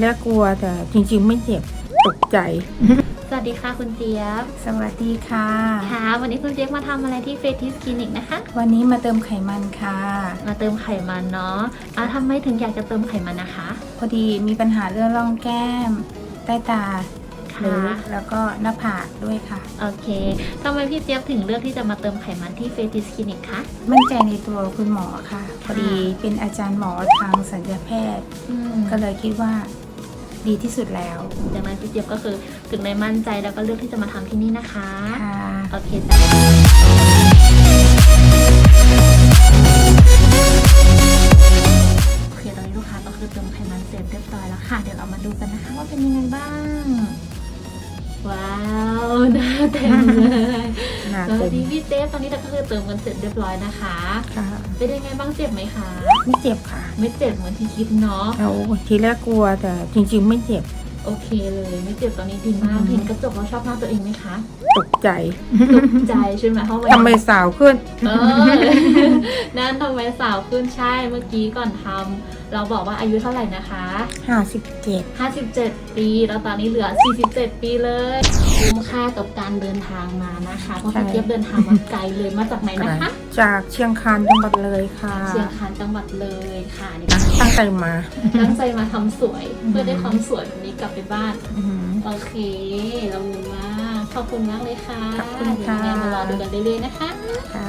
แรกกลัวแต่จริง ๆ ไม่เจ็บตกใจ สวัสดีค่ะคุณเจี๊ยบ สวัสดีค่ะ ค่ะ วันนี้คุณเจี๊ยบมาทำอะไรที่เฟทิสคลินิกนะคะ วันนี้มาเติมไขมันค่ะ มาเติมไขมันเนาะอะทำไมถึงอยากจะเติมไขมันนะคะ พอดีมีปัญหาเรื่องร่องแก้ม ใต้ตาหรือค่ะ แล้วก็หน้าผากด้วยค่ะ โอเคทำไมพี่เจี๊ยบถึงเลือกที่จะมาเติมไขมันที่เฟทิสคลินิกคะ มั่นใจในตัวคุณหมอค่ะ พอดีเป็นอาจารย์หมอทางสัญญาแพทย์ อืมก็เลยคิดว่า ดีที่สุดแล้วจากนั้นพี่เจี๊ยบก็คือถึงได้มั่นใจแล้วก็เลือกที่จะมาทำที่นี่นะคะค่ะโอเคจ้ะโอเคตอนนี้ลูกค้าก็คือเติมไขมันเสร็จเรียบร้อยแล้วค่ะ เดี๋ยวเรามาดูกันนะคะว่าเป็นยังไงบ้าง ว้าวหน้าเต็มเลยห นาสวัเต็สมดีพี่เจฟตอนนี้เราก็คือเติมกันเสร็จเรียบร้อยนะคะ ค่ะ เป็นยังไงบ้างเจ็บไหมคะ ไม่เจ็บค่ะไม่เจ็บเหมือนที่คิดเนาะแล้วทีแรกกลัวแต่จริง ๆ ไม่เจ็บ โอเคเลย ไม่เจ็บตอนนี้ดีมากอืมเห็นกระจกแล้วชอบหน้าตัวเองไหมคะตกใจตกใจใช่ไหมเพราะว่าทำไมสาวขึ้น เออ นั่นทำไมสาวขึ้นใช่ เมื่อกี้ก่อนทำเราบอกว่าอายุเท่าไหร่นะคะ57 57 ปี แล้วตอนนี้เหลือ 47 ปีเลย คุ้มค่ากับการเดินทางมานะคะเพราะใช่พี่เจี๊ยบเดินทางมาไกลเลยมาจากไหนนะคะ จากเชียงคานจังหวัดเลยค่ะ เชียงคานจังหวัดเลยค่ะนี่ตั้งใจมา ตั้งใจมาทำสวยอืมเพื่อได้ความสวยแบบนี้กลับไปบ้านอื้อหือโอเคละมุนมากขอบคุณมากเลยค่ะขอบคุณค่ะเดี๋ยวยังไงมารอดูกันเรื่อยๆนะคะค่ะ